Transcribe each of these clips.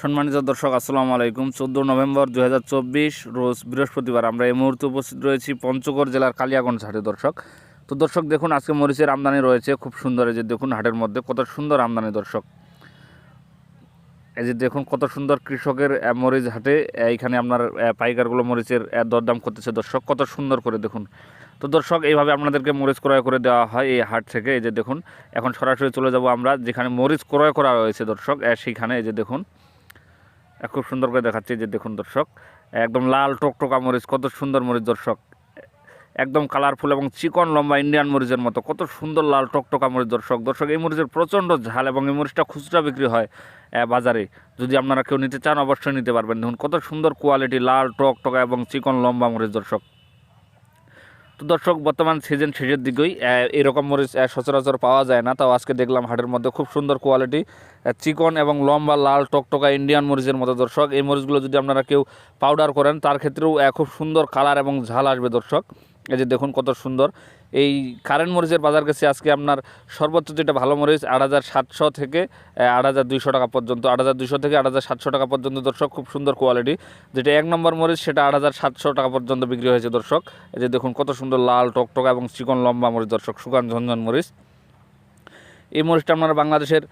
সম্মানিত দর্শক, আসসালামু আলাইকুম। চোদ্দ নভেম্বর দু হাজার চব্বিশ, রোজ বৃহস্পতিবার আমরা এই মুহূর্তে উপস্থিত রয়েছি পঞ্চগড় জেলার কালিয়াগঞ্জ হাটে দর্শক। তো দর্শক, দেখুন, আজকে মরিচের আমদানি রয়েছে খুব সুন্দর। এই যে দেখুন, হাটের মধ্যে কত সুন্দর আমদানি দর্শক। এই যে দেখুন, কত সুন্দর কৃষকের মরিচ হাটে এইখানে আপনার পাইকারগুলো মরিচের দরদাম করতেছে দর্শক, কত সুন্দর করে দেখুন। তো দর্শক, এইভাবে আপনাদেরকে মরিচ ক্রয় করে দেওয়া হয় এই হাট থেকে। এই যে দেখুন, এখন সরাসরি চলে যাব আমরা, যেখানে মরিচ ক্রয় করা রয়েছে দর্শক সেইখানে এই যে দেখুন খুব সুন্দর করে দেখাচ্ছি যে দেখুন দর্শক, একদম লাল টকটকা মরিচ, কত সুন্দর মরিচ দর্শক, একদম কালারফুল এবং চিকন লম্বা ইন্ডিয়ান মরিচের মতো, কত সুন্দর লাল টকটকা মরিচ দর্শক। দর্শক, এই মরিচের প্রচণ্ড ঝাল এবং এই মরিচটা খুচরা বিক্রি হয় বাজারে। যদি আপনারা কেউ নিতে চান, অবশ্যই নিতে পারবেন। দেখুন কত সুন্দর কোয়ালিটি লাল টকটকা এবং চিকন লম্বা মরিচ দর্শক। তো দর্শক, বর্তমান সিজন শেষের দিকেই এরকম মরিচ সচরাচর পাওয়া যায় না। তাও আজকে দেখলাম হাটের মধ্যে খুব সুন্দর কোয়ালিটি চিকন এবং লম্বা লাল টকটকা ইন্ডিয়ান মরিচের মতো দর্শক। এই মরিচগুলো যদি আপনারা কেউ পাউডার করেন, তার ক্ষেত্রেও খুব সুন্দর কালার এবং ঝাল আসবে দর্শক। এই যে দেখুন কত সুন্দর। এই কারেন্ট মরিচের বাজার কাছে আজকে আপনার সর্বোচ্চ যেটা ভালো মরিচ আট হাজার সাতশো থেকে আট হাজার দুইশো টাকা পর্যন্ত, আট হাজার দুইশো থেকে আট হাজার সাতশো টাকা পর্যন্ত দর্শক, খুব সুন্দর কোয়ালিটি যেটা এক নম্বর মরিচ সেটা আট হাজার সাতশো টাকা পর্যন্ত বিক্রি হয়েছে দর্শক। এই যে দেখুন কত সুন্দর লাল টকটকা এবং চিকন লম্বা মরিচ দর্শক সুগান ঝঞ্ঝন মরিচ। এই মরিচটা আপনারা বাংলাদেশের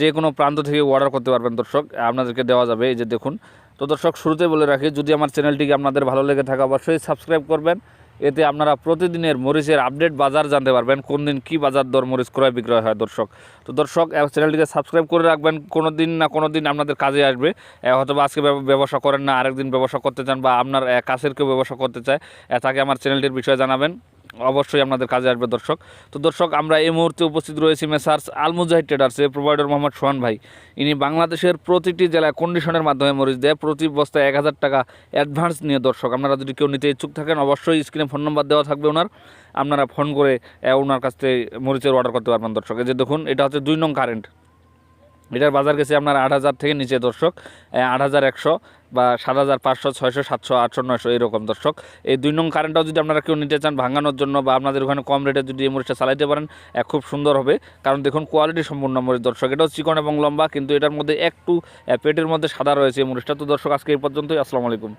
যে কোনো প্রান্ত থেকে অর্ডার করতে পারবেন দর্শক আপনাদেরকে দেওয়া যাবে। এই যে দেখুন, তো দর্শক শুরুতে বলে রাখি, যদি আমার চ্যানেলটিকে আপনাদের ভালো লেগে থাকে অবশ্যই সাবস্ক্রাইব করবেন। এতে আপনারা প্রতিদিনের মরিচের আপডেট বাজার জানতে পারবেন, কোন দিন কী বাজার দর মরিচ ক্রয় বিক্রয় হয় দর্শক। তো দর্শক চ্যানেলটিকে সাবস্ক্রাইব করে রাখবেন কোনো দিন না কোনো দিন আপনাদের কাজে আসবে। হয়তো আজকে ব্যবসা করেন না, আরেকদিন ব্যবসা করতে চান বা আপনার কাছের কেউ ব্যবসা করতে চায় তাকে আমার চ্যানেলটির বিষয়ে জানাবেন। অবশ্যই আপনাদের কাজে আসবে দর্শক। তো দর্শক, আমরা এই মুহূর্তে উপস্থিত রয়েছি মেসার্স আল মুজাহিদ ট্রেডার্সে, প্রোভাইডার মোহাম্মদ সোহান ভাই। ইনি বাংলাদেশের প্রতিটি জেলায় কন্ডিশনের মাধ্যমে মরিচ দেয়। প্রতি বস্তায় এক হাজার টাকা অ্যাডভান্স নিয়ে দর্শক। আপনারা যদি কেউ নিতে ইচ্ছুক থাকেন, অবশ্যই স্ক্রিনে ফোন নম্বর দেওয়া থাকবে ওনার। আপনারা ফোন করে ওনার কাছ থেকে মরিচের অর্ডার করতে পারবেন দর্শক। এই যে দেখুন, এটা হচ্ছে দুই নং কারেন্ট এটার বাজার গেছে আপনার আট হাজার থেকে নিচে দর্শক আট হাজার একশো। বা সাত হাজার পাঁচশো, ছয়শো, সাতশো, আটশো, নয়শো এরকম দর্শক। এই দুই নং কারেন্টটাও যদি আপনারা কেউ নিতে চান ভাঙানোর জন্য বা আপনাদের ওখানে কম রেটে যদি এই মরিচটা চালাইতে পারেন খুব সুন্দর হবে। কারণ দেখুন কোয়ালিটি সম্পূর্ণ মরিচ দর্শক। এটাও চিকন এবং লম্বা, কিন্তু এটার মধ্যে একটু পেটের মধ্যে সাদা রয়েছে এই মরিচটা তো দর্শক, আজকে এই পর্যন্তই। আসসালামু আলাইকুম।